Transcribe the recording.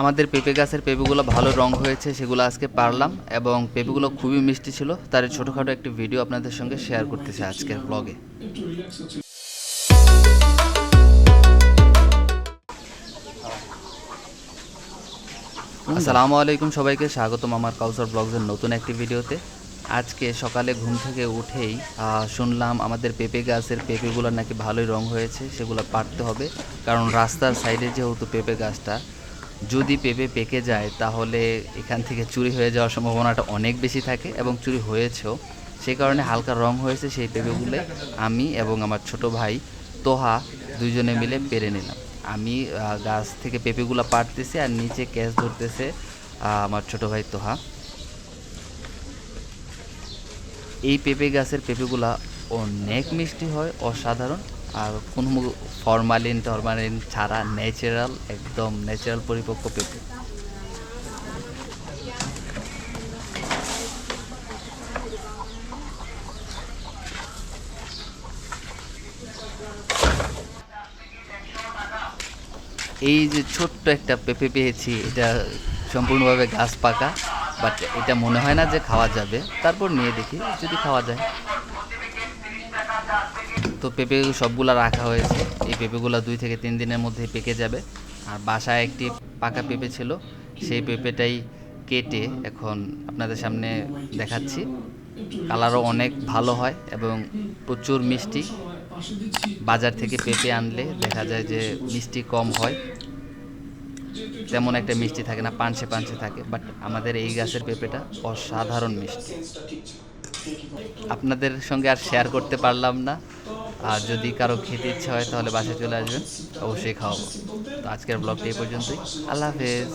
আমাদের পেঁপে গাছের পেঁপেগুলো ভালো রং হয়েছে, সেগুলো আজকে পারলাম এবং পেঁপেগুলো খুবই মিষ্টি ছিল। তার ছোটোখাটো একটি ভিডিও আপনাদের সঙ্গে শেয়ার করতেছে আজকের ব্লগে আসসালামু আলাইকুম সবাইকে, স্বাগতম আমার কাউসার ব্লগসের নতুন একটি ভিডিওতে। আজকে সকালে ঘুম থেকে উঠেই শুনলাম আমাদের পেঁপে গাছের পেঁপেগুলোর নাকি ভালোই রং হয়েছে, সেগুলো পারতে হবে। কারণ রাস্তার সাইডে যেহেতু পেঁপে গাছটা যদি পেঁপে পেকে যায়, তাহলে এখান থেকে চুরি হয়ে যাওয়ার সম্ভাবনাটা অনেক বেশি থাকে এবং চুরি হয়েছেও। সেই কারণে হালকা রং হয়েছে সেই পেঁপেগুলো আমি এবং আমার ছোট ভাই তোহা দুইজনে মিলে পেরে নিলাম। আমি গাছ থেকে পেঁপেগুলো পাড়তেছি আর নিচে ক্যাচ ধরতেছে আমার ছোট ভাই তোহা। এই পেঁপে গাছের পেঁপেগুলা অনেক মিষ্টি হয়, অসাধারণ। আর কোনো ফরমালিন টরমালিন ছাড়া ন্যাচারাল একদম ন্যাচারাল পরিপক্ক পেঁপে। এই যে ছোট্ট একটা পেঁপে পেয়েছি, এটা সম্পূর্ণভাবে গাছ পাকা বাট এটা মনে হয় না যে খাওয়া যাবে। তারপর নিয়ে দেখি, যদি খাওয়া যায়। তো পেঁপে সবগুলো রাখা হয়েছে। এই পেঁপেগুলো দুই থেকে তিন দিনের মধ্যে পেকে যাবে। আর বাসায় একটি পাকা পেঁপে ছিল, সেই পেঁপেটাই কেটে এখন আপনাদের সামনে দেখাচ্ছি। কালারও অনেক ভালো হয় এবং প্রচুর মিষ্টি। বাজার থেকে পেঁপে আনলে দেখা যায় যে মিষ্টি কম হয়। তেমন একটা মিষ্টি থাকে না, পানসে পানসে থাকে বাট আমাদের এই গাছের পেঁপেটা অসাধারণ মিষ্টি। আপনাদের সঙ্গে আর শেয়ার করতে পারলাম না। আর যদি কারও খেতে ইচ্ছা হয়, তাহলে বাসায় চলে আসবেন। অবশ্যই খাওয়াবো। তো আজকের ব্লগটা এই পর্যন্তই। আল্লাহ হাফেজ।